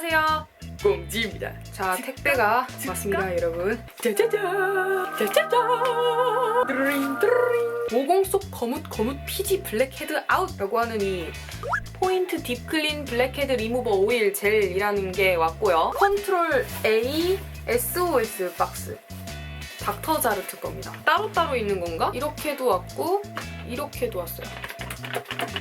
안녕하세요. 꽁지입니다. 자, 택배가 왔습니다, 여러분. 짜자잔! 짜자잔! 뚜루링, 뚜루링. 모공 속 거뭇 거뭇 피지 블랙헤드 아웃라고 하는 이 포인트 딥클린 블랙헤드 리무버 오일 젤이라는 게 왔고요. 컨트롤 A SOS 박스. 닥터자르트 겁니다. 따로따로 있는 건가? 이렇게도 왔고 이렇게도 왔어요.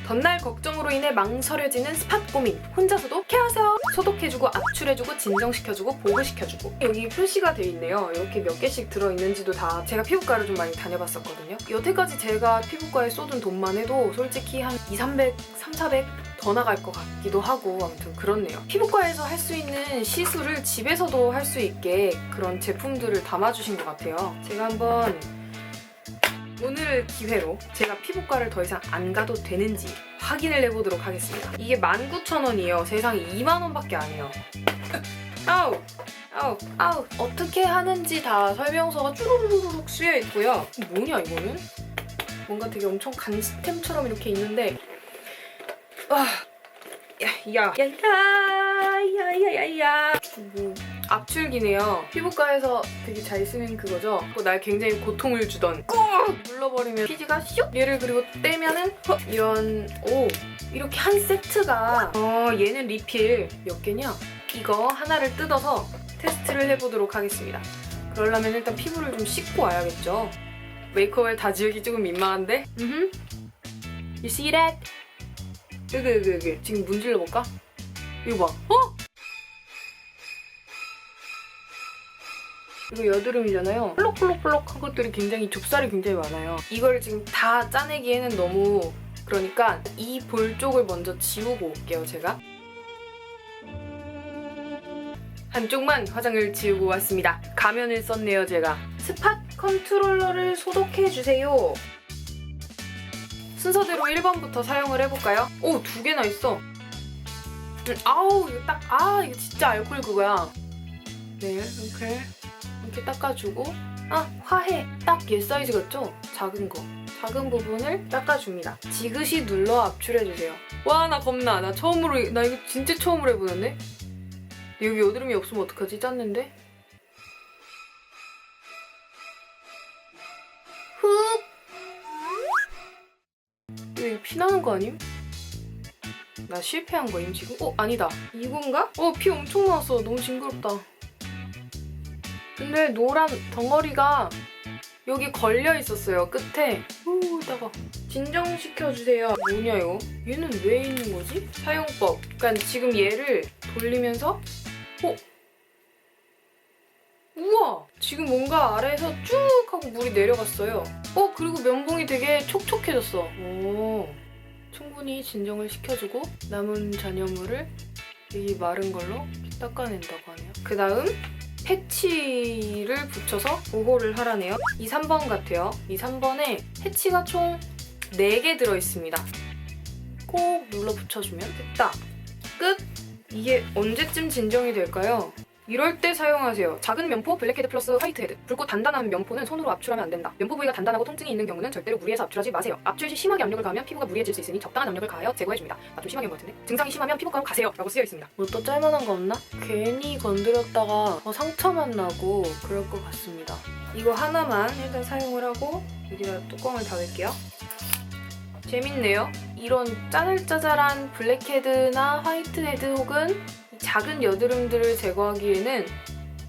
전날 걱정으로 인해 망설여지는 스팟 고민. 혼자서도 케어하세요. 소독해주고 압출해주고 진정시켜주고 보호시켜주고. 여기 표시가 돼 있네요. 이렇게 몇 개씩 들어있는지도 다 제가 피부과를 좀 많이 다녀봤었거든요. 여태까지 제가 피부과에 쏟은 돈만 해도 솔직히 한 2, 300, 3, 400더 나갈 것 같기도 하고 아무튼 그렇네요. 피부과에서 할 수 있는 시술을 집에서도 할 수 있게 그런 제품들을 담아주신 것 같아요. 제가 한번 오늘 기회로 제가 피부과를 더 이상 안 가도 되는지 확인을 해보도록 하겠습니다. 이게 19,000원이에요. 세상에 2만원밖에 안 해요. 아우! 아우! 아우! 어떻게 하는지 다 설명서가 쭈루루룩 쓰여 있고요. 뭐냐 이거는? 뭔가 되게 엄청 간스템처럼 이렇게 있는데 아! 야! 야! 야! 야! 야! 야! 야! 뭐 압출기네요. 피부과에서 되게 잘 쓰는 그거죠. 그거 날 굉장히 고통을 주던 꾹 눌러버리면 피지가 슉 얘를 그리고 떼면은 헉 이런 오 이렇게 한 세트가 어 얘는 리필 몇 개냐? 이거 하나를 뜯어서 테스트를 해보도록 하겠습니다. 그러려면 일단 피부를 좀 씻고 와야겠죠. 메이크업을 다 지우기 조금 민망한데? 음. You see that? 여기 지금 문질러 볼까? 이거 봐. 어? 이거 여드름이잖아요. 플럭플럭플럭 한 것들이 굉장히 좁쌀이 굉장히 많아요. 이걸 지금 다 짜내기에는 너무 그러니까 이 볼 쪽을 먼저 지우고 올게요, 제가. 한쪽만 화장을 지우고 왔습니다. 가면을 썼네요, 제가. 스팟 컨트롤러를 소독해주세요. 순서대로 1번부터 사용을 해볼까요? 오, 두 개나 있어. 음, 아우, 이거 딱, 아, 이거 진짜 알콜 그거야. 네, 이렇게. 이렇게 닦아주고 아 화해 딱 얘 사이즈 같죠? 작은 거. 작은 부분을 닦아줍니다. 지그시 눌러 압출해주세요. 와 나 겁나. 나 처음으로 나 이거 진짜 처음으로 해보는데? 여기 여드름이 없으면 어떡하지? 짰는데? 훅! 이거 피나는 거 아님? 나 실패한 거임 지금? 어 아니다. 이건가? 어 피 엄청 나왔어. 너무 징그럽다 근데 노란 덩어리가 여기 걸려 있었어요 끝에. 오다가 진정시켜주세요. 뭐냐 이거? 얘는 왜 있는 거지? 사용법. 그러니까 지금 얘를 돌리면서 어? 우와! 지금 뭔가 아래에서 쭉 하고 물이 내려갔어요. 어 그리고 면봉이 되게 촉촉해졌어. 오. 충분히 진정을 시켜주고 남은 잔여물을 이 마른 걸로 닦아낸다고 하네요. 그 다음 패치를 붙여서 보호를 하라네요. 이 3번 같아요. 이 3번에 패치가 총 4개 들어있습니다. 꼭 눌러 붙여주면 됐다. 끝! 이게 언제쯤 진정이 될까요? 이럴 때 사용하세요. 작은 면포 블랙헤드 플러스 화이트헤드. 붉고 단단한 면포는 손으로 압출하면 안 된다. 면포 부위가 단단하고 통증이 있는 경우는 절대로 무리해서 압출하지 마세요. 압출 시 심하게 압력을 가하면 피부가 무리해질 수 있으니 적당한 압력을 가하여 제거해줍니다. 아, 좀 심하게 한 것 같은데? 증상이 심하면 피부과로 가세요. 라고 쓰여 있습니다. 뭐 또 짤만한 거 없나? 괜히 건드렸다가 더 상처만 나고 그럴 것 같습니다. 이거 하나만 일단 사용을 하고 여기다 뚜껑을 닫을게요. 재밌네요. 이런 짜잘짜잘한 블랙헤드나 화이트헤드 혹은 작은 여드름들을 제거하기에는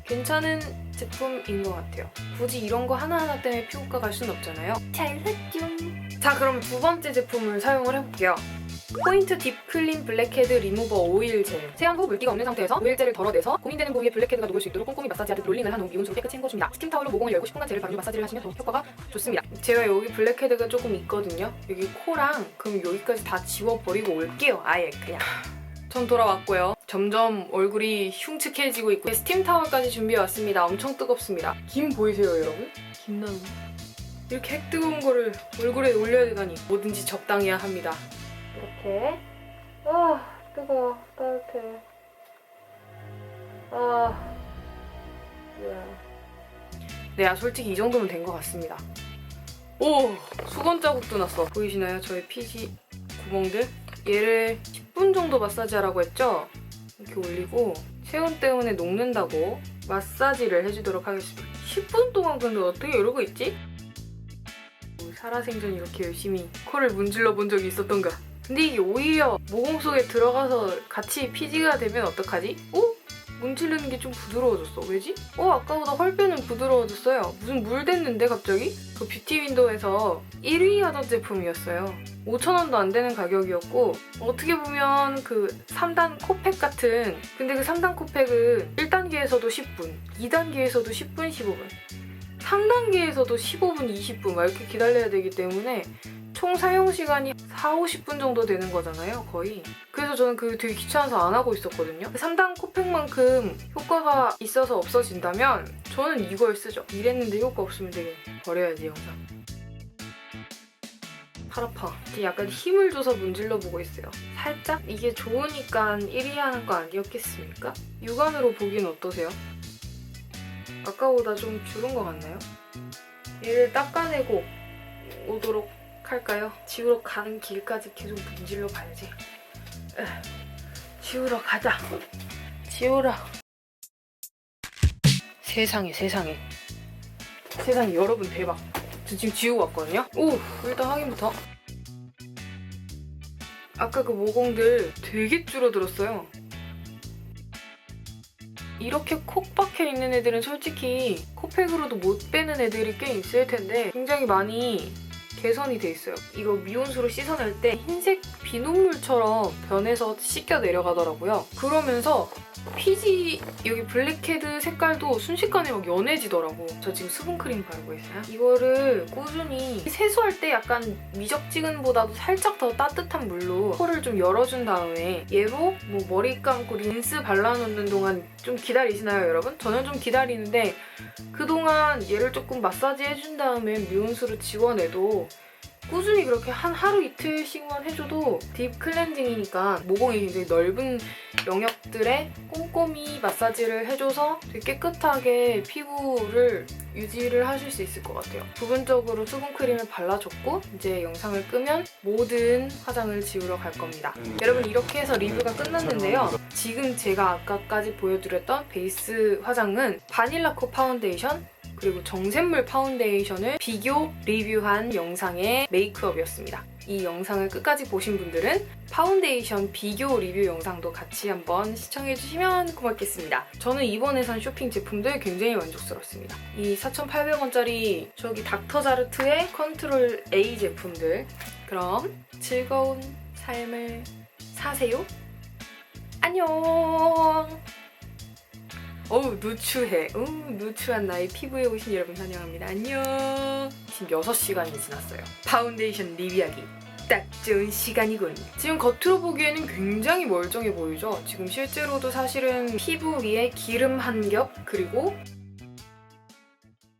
괜찮은 제품인 것 같아요. 굳이 이런 거 하나하나 때문에 피부과 갈 수는 없잖아요. 잘 샀죠. 자, 그럼 두 번째 제품을 사용을 해볼게요. 포인트 딥 클린 블랙헤드 리무버 오일 젤. 세안 후 물기가 없는 상태에서 오일젤을 덜어내서 고민되는 부위에 블랙헤드가 녹을 수 있도록 꼼꼼히 마사지하듯 롤링을 한 후 미온수로 깨끗이 헹궈줍니다. 스팀 타월로 모공을 열고 10분간 젤을 발로 마사지를 하시면 더욱 효과가 좋습니다. 제가 여기 블랙헤드가 조금 있거든요. 여기 코랑 그럼 여기까지 다 지워버리고 올게요. 아예 그냥. 전 돌아왔고요. 점점 얼굴이 흉측해지고 있고 스팀 타월까지 준비해 왔습니다. 엄청 뜨겁습니다. 김 보이세요, 여러분? 김 나는 이렇게 핵 뜨거운 거를 얼굴에 올려야 되다니 뭐든지 적당해야 합니다. 이렇게 아 뜨거워 따뜻해 아 네, 아, 솔직히 이 정도면 된 것 같습니다. 오 수건 자국도 났어. 보이시나요? 저의 피지 구멍들. 얘를 10분 정도 마사지하라고 했죠? 이렇게 올리고 체온 때문에 녹는다고 마사지를 해주도록 하겠습니다. 10분 동안 근데 어떻게 이러고 있지? 뭐 살아생전 이렇게 열심히 코를 문질러 본 적이 있었던가? 근데 이게 오히려 모공 속에 들어가서 같이 피지가 되면 어떡하지? 어? 문지르는 게 좀 부드러워졌어. 왜지? 어, 아까보다 헐빼는 부드러워졌어요. 무슨 물 됐는데 갑자기? 그 뷰티 윈도우에서 1위 하던 제품이었어요. 5,000원도 안 되는 가격이었고 어떻게 보면 그 3단 코팩 같은 근데 그 3단 코팩은 1단계에서도 10분, 2단계에서도 10분, 15분 3단계에서도 15분, 20분 막 이렇게 기다려야 되기 때문에 총 사용 시간이 4, 50분 정도 되는 거잖아요, 거의. 그래서 저는 그게 되게 귀찮아서 안 하고 있었거든요. 3단 코팩만큼 효과가 있어서 없어진다면 저는 이걸 쓰죠. 이랬는데 효과 없으면 되게 버려야지, 영상. 팔 아파. 약간 힘을 줘서 문질러 보고 있어요. 살짝? 이게 좋으니까 1위 하는 거 아니었겠습니까? 육안으로 보기엔 어떠세요? 아까보다 좀 줄은 것 같나요? 얘를 닦아내고 오도록 할까요? 지우러 가는 길까지 계속 문질러 가야지. 에, 지우러 가자. 지우러. 세상에 세상에. 세상에 여러분 대박. 저 지금 지우고 왔거든요. 오 일단 확인부터. 아까 그 모공들 되게 줄어들었어요. 이렇게 콕 박혀 있는 애들은 솔직히 코팩으로도 못 빼는 애들이 꽤 있을 텐데 굉장히 많이 개선이 돼 있어요. 이거 미온수로 씻어낼 때 흰색 비눗물처럼 변해서 씻겨 내려가더라고요. 그러면서 피지 여기 블랙헤드 색깔도 순식간에 막 연해지더라고. 저 지금 수분크림 바르고 있어요. 이거를 꾸준히 세수할 때 약간 미적지근보다도 살짝 더 따뜻한 물로 코를 좀 열어준 다음에 얘로 뭐 머리 감고 린스 발라놓는 동안 좀 기다리시나요, 여러분? 저는 좀 기다리는데 그동안 얘를 조금 마사지 해준 다음에 미온수로 지워내도 꾸준히 그렇게 한 하루 이틀씩만 해줘도 딥 클렌징이니까 모공이 굉장히 넓은 영역들에 꼼꼼히 마사지를 해줘서 되게 깨끗하게 피부를 유지를 하실 수 있을 것 같아요. 부분적으로 수분크림을 발라줬고 이제 영상을 끄면 모든 화장을 지우러 갈 겁니다. 여러분 이렇게 해서 리뷰가 끝났는데요. 지금 제가 아까까지 보여드렸던 베이스 화장은 바닐라 코 파운데이션 그리고 정샘물 파운데이션을 비교 리뷰한 영상의 메이크업이었습니다. 이 영상을 끝까지 보신 분들은 파운데이션 비교 리뷰 영상도 같이 한번 시청해주시면 고맙겠습니다. 저는 이번에 산 쇼핑 제품들 굉장히 만족스럽습니다. 이 4,800원짜리 저기 닥터자르트의 컨트롤 A 제품들 그럼 즐거운 삶을 사세요. 안녕! 어우 누추해. 우 누추한 나의 피부에 오신 여러분 환영합니다. 안녕. 지금 6시간이 지났어요. 파운데이션 리뷰하기. 딱 좋은 시간이군. 지금 겉으로 보기에는 굉장히 멀쩡해 보이죠? 지금 실제로도 사실은 피부 위에 기름 한 겹, 그리고